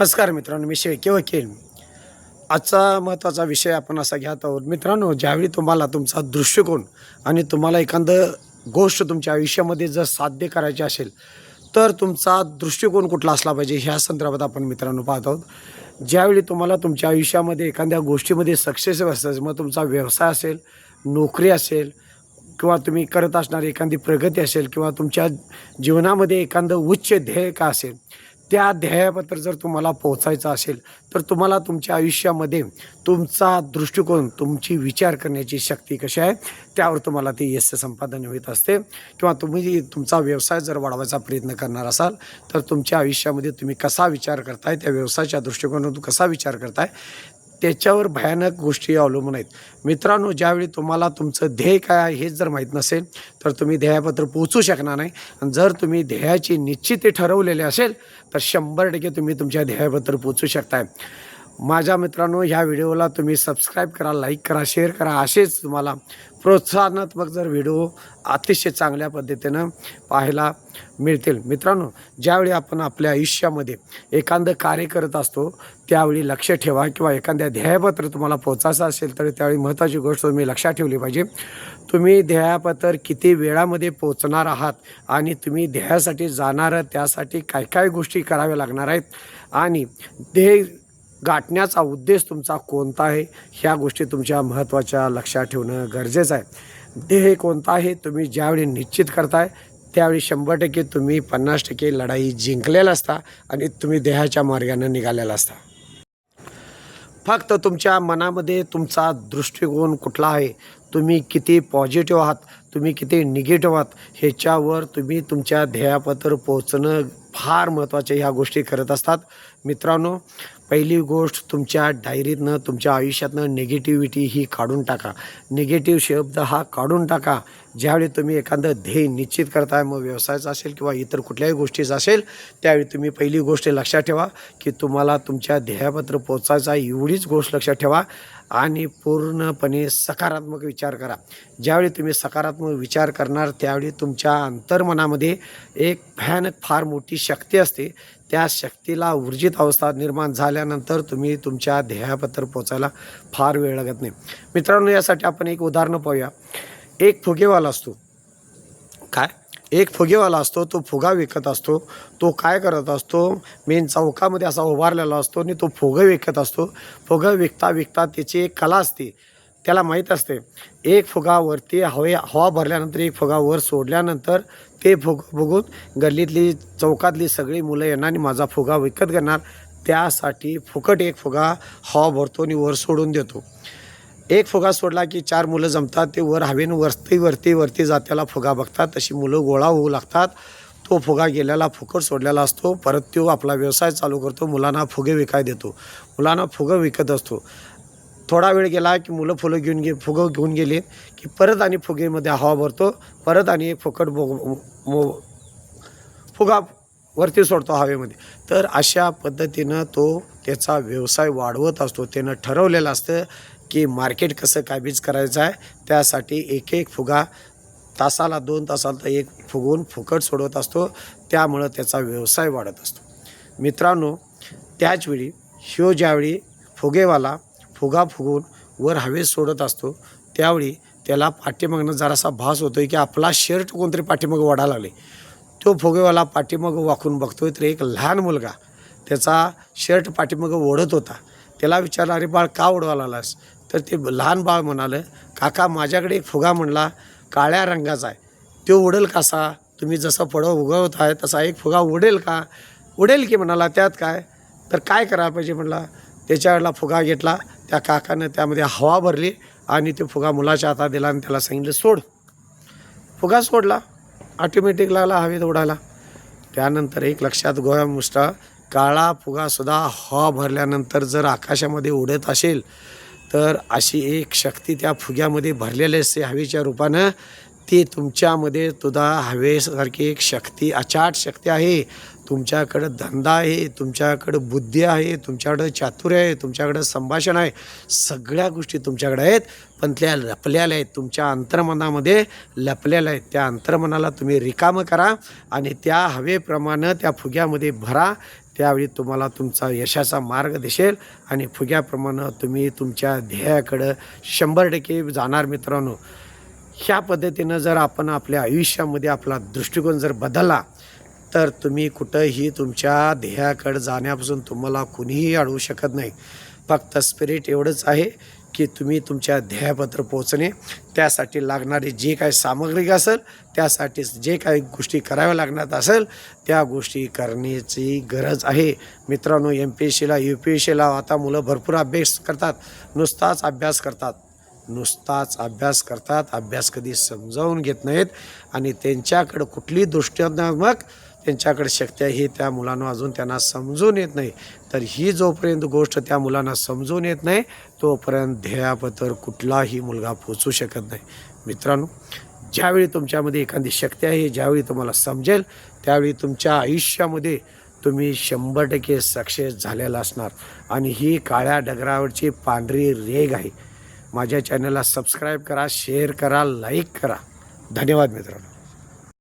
नमस्कार मित्रांनो मी शेळके वकील. आजचा महत्त्वाचा विषय आपण असा घ्यात आहोत. मित्रांनो ज्यावेळी तुम्हाला तुमचा दृष्टिकोन आणि तुम्हाला एखादं गोष्ट तुमच्या आयुष्यामध्ये जर साध्य करायची असेल तर तुमचा दृष्टिकोन कुठला असला पाहिजे ह्या संदर्भात आपण मित्रांनो पाहत आहोत. ज्यावेळी तुम्हाला तुमच्या आयुष्यामध्ये एखाद्या गोष्टीमध्ये सक्सेस असेल मग तुमचा व्यवसाय असेल नोकरी असेल किंवा तुम्ही करत असणारी एखादी प्रगती असेल किंवा तुमच्या जीवनामध्ये एखादं उच्च ध्येय का असेल त्या ध्येयापत्र जर तुम्हाला पोहोचायचं असेल तर तुम्हाला तुमच्या आयुष्यामध्ये तुमचा दृष्टिकोन तुमची विचार करण्याची शक्ती कशी आहे त्यावर तुम्हाला ते यश संपादन होत असते. किंवा तुम्ही तुमचा व्यवसाय जर वाढवायचा प्रयत्न करणार असाल तर तुमच्या आयुष्यामध्ये तुम्ही कसा विचार करताय त्या व्यवसायाच्या दृष्टिकोनातून कसा विचार करताय त्याच्यावर भयानक गोष्टी अवलंबून आहेत. मित्रांनो ज्यावेळी तुम्हाला तुमचं ध्येय काय आहे हेच जर माहीत नसेल तर तुम्ही ध्येयापत्र पोहोचू शकणार नाही. आणि जर तुम्ही ध्येयाची निश्चिती ठरवलेले असेल तर शंभर टक्के तुम्ही तुमच्या ध्येयापत्र पोचू शकताय. माझ्या मित्रांनो ह्या व्हिडिओला तुम्ही सबस्क्राईब करा लाईक करा शेअर करा. असेच तुम्हाला प्रोत्साहनात्मक जर व्हिडिओ अतिशय चांगल्या पद्धतीनं पाहायला मिळतील. मित्रांनो ज्यावेळी आपण आपल्या आयुष्यामध्ये एखादं कार्य करत असतो त्यावेळी लक्ष ठेवा किंवा एखाद्या ध्येयपत्र तुम्हाला पोचायचं असेल तर त्यावेळी महत्त्वाची गोष्ट तुम्ही लक्षात ठेवली पाहिजे. तुम्ही ध्येयापत्र किती वेळामध्ये पोचणार आहात आणि तुम्ही ध्येयासाठी जाणार त्यासाठी काय काय गोष्टी कराव्या लागणार आहेत आणि ध्येय गाठण्याचा उद्देश तुमचा कोणता आहे? ह्या गोष्टी तुमच्या महत्त्वाच्या लक्षात ठेवणं गरजेचं आहे. ध्येय कोणता आहे? तुम्ही ज्यावेळी निश्चित करताय त्यावेळी शंभर टक्के तुम्ही पन्नास टक्के लढाई जिंकलेला असता आणि तुम्ही देहाच्या मार्गानं निघालेला असता. फक्त तुमच्या मनामध्ये तुमचा दृष्टिकोन कुठला आहे? तुम्ही किती पॉझिटिव्ह आहात? तुम्ही किती निगेटिव्ह आहात? ह्याच्यावर तुम्ही तुमच्या ध्येयापत्र पोहोचणं फार महत्त्वाच्या ह्या गोष्टी करत असतात. मित्रांनो पहिली गोष्ट तुमच्या डायरीतनं तुमच्या आयुष्यातनं निगेटिव्हिटी ही काढून टाका. निगेटिव्ह शब्द हा काढून टाका. ज्यावेळी तुम्ही एखादं ध्येय निश्चित करताय मग व्यवसायाचा असेल किंवा इतर कुठल्याही गोष्टीचा असेल त्यावेळी तुम्ही पहिली गोष्ट लक्षात ठेवा की तुम्हाला तुमच्या ध्येयापत्र पोचायचा एवढीच गोष्ट लक्षात ठेवा आणि पूर्णपणे सकारात्मक विचार करा. ज्यावेळी तुम्ही सकारात्मक विचार करणार त्यावेळी तुमच्या अंतर्मनामध्ये एक भयानक फार मोठी शक्ती असते. त्या शक्तीला ऊर्जित अवस्था निर्माण झाल्यानंतर तुम्ही तुमच्या ध्येयापत्र पोचायला फार वेळ लागत नाही. मित्रांनो यासाठी आपण एक उदाहरणं पाहूया. एक फुगेवाला असतो. काय? एक फुगेवाला असतो तो फुगा विकत असतो तो काय करत असतो? मेन चौकामध्ये असा उभारलेला असतो आणि तो फुगं विकत असतो. फुगं विकता विकता त्याची एक कला असते. त्याला माहीत असते. एक फुगा वरती हवे हवा भरल्यानंतर एक फुगा वर सोडल्यानंतर ते फुग बघून गल्लीतली चौकातली सगळी मुलं येणार आणि माझा फुगा विकत घेणार. त्यासाठी फुकट एक फुगा हवा भरतो आणि वर सोडून देतो. एक फुगा सोडला की चार मुलं जमतात ते वर हवेनं वरती वरती वरती जात्याला फुगा बघतात. तशी मुलं गोळा होऊ लागतात. तो फुगा गेलेला फुकट सोडलेला असतो. परत तो आपला व्यवसाय चालू करतो. मुलांना फुगे विकाय देतो. मुलांना फुगं विकत असतो. थोडा वेळ गेला की मुलं फुलं घेऊन गे फुगं घेऊन गेली की परत आणि फुगेमध्ये हवा भरतो. परत आणि एक फुकट बो मो फुगा वरती सोडतो हवेमध्ये. तर अशा पद्धतीनं तो त्याचा व्यवसाय वाढवत असतो. त्यानं ठरवलेलं असतं की मार्केट कसं काबीज करायचं आहे त्यासाठी एक एक फुगा तासाला दोन तासाला एक फुगवून फुकट सोडवत असतो. त्यामुळं त्याचा व्यवसाय वाढत असतो. मित्रांनो त्याचवेळी ह्यो ज्यावेळी फुगेवाला फुगा फुगून वर हवेत सोडत असतो. त्यावेळी त्याला पाठीमागनं जरासा भास होतोय की आपला शर्ट कोणतरी पाठीमागं वाढा लागले. तो फुगेवाला पाठीमागं वाकून बघतोय तर एक लहान मुलगा त्याचा शर्ट पाठीमागं ओढत होता. त्याला विचारलं अरे बाळ का ओढवा लागलास तर ते लहान बाळ म्हणालं काका माझ्याकडे एक फुगा म्हणला काळ्या रंगाचा आहे. तो उडेल कसा तुम्ही जसं फळं उगवत आहे तसा एक फुगा उडेल का? उडेल की म्हणाला त्यात काय? तर काय करायला पाहिजे? म्हणला त्याच्यावेळेला फुगा घेतला. त्या काकानं त्यामध्ये हवा भरली आणि ते फुगा मुलाच्या हातात दिला आणि त्याला सांगितलं सोड. फुगा सोडला. ऑटोमॅटिक लागला हवेत उडाला त्यानंतर एक लक्षात गोव्या मुष्टा काळा फुगासुद्धा हवा भरल्यानंतर जर आकाशामध्ये उडत असेल तर अशी एक शक्ती त्या फुग्यामध्ये भरलेली असते हवेच्या रूपानं. ती तुमच्यामध्ये तुझा हवेसारखी एक शक्ती अचाट शक्ती आहे. तुमच्याकडं धंदा आहे तुमच्याकडं बुद्धी आहे तुमच्याकडं चातुर्य आहे तुमच्याकडं संभाषण आहे. सगळ्या गोष्टी तुमच्याकडे आहेत पण त्या लपलेल्या आहेत. तुमच्या अंतर्मनामध्ये लपलेल्या आहेत. त्या अंतर्मनाला तुम्ही रिकामं करा आणि त्या हवेप्रमाणे त्या फुग्यामध्ये भरा. त्यावेळी तुम्हाला तुमचा यशाचा मार्ग दिसेल आणि फुग्याप्रमाणे तुम्ही तुमच्या ध्येयाकडं शंभर टक्के जाणार मित्रांनो. ह्या पद्धतीनं जर आपण आपल्या आयुष्यामध्ये आपला दृष्टिकोन जर बदलला तर तुम्ही कुठंही तुमच्या ध्येयाकडे जाण्यापासून तुम्हाला कुणीही अडवू शकत नाही. फक्त स्पिरिट एवढंच आहे की तुम्ही तुमच्या ध्येयापत्र पोचणे त्यासाठी लागणारी जे काही सामग्री असेल त्यासाठी जे काही गोष्टी कराव्या लागणार असेल त्या गोष्टी करण्याची गरज आहे. मित्रांनो एम पी एस सीला यू पी एस सीला आता मुलं भरपूर अभ्यास करतात. नुसताच अभ्यास करतात. नुसताच अभ्यास करतात. अभ्यास कधी समजावून घेत नाहीत. आणि त्यांच्याकडं कुठली दृष्टात्मक त्यांच्याकडे शक्ती आहे हे त्या मुलांना अजून त्यांना समजून येत नाही. तर ही जोपर्यंत गोष्ट त्या मुलांना समजून येत नाही तोपर्यंत ध्येयापत्र कुठलाही मुलगा पोचू शकत नाही. मित्रांनो ज्यावेळी तुमच्यामध्ये एखादी शक्ती आहे ज्यावेळी तुम्हाला समजेल त्यावेळी तुमच्या आयुष्यामध्ये तुम्ही शंभर टक्के सक्सेस झालेला असणार. आणि ही काळ्या डगरावरची पांढरी रेग आहे. माझ्या चॅनलला सबस्क्राईब करा शेअर करा लाईक करा. धन्यवाद मित्रांनो.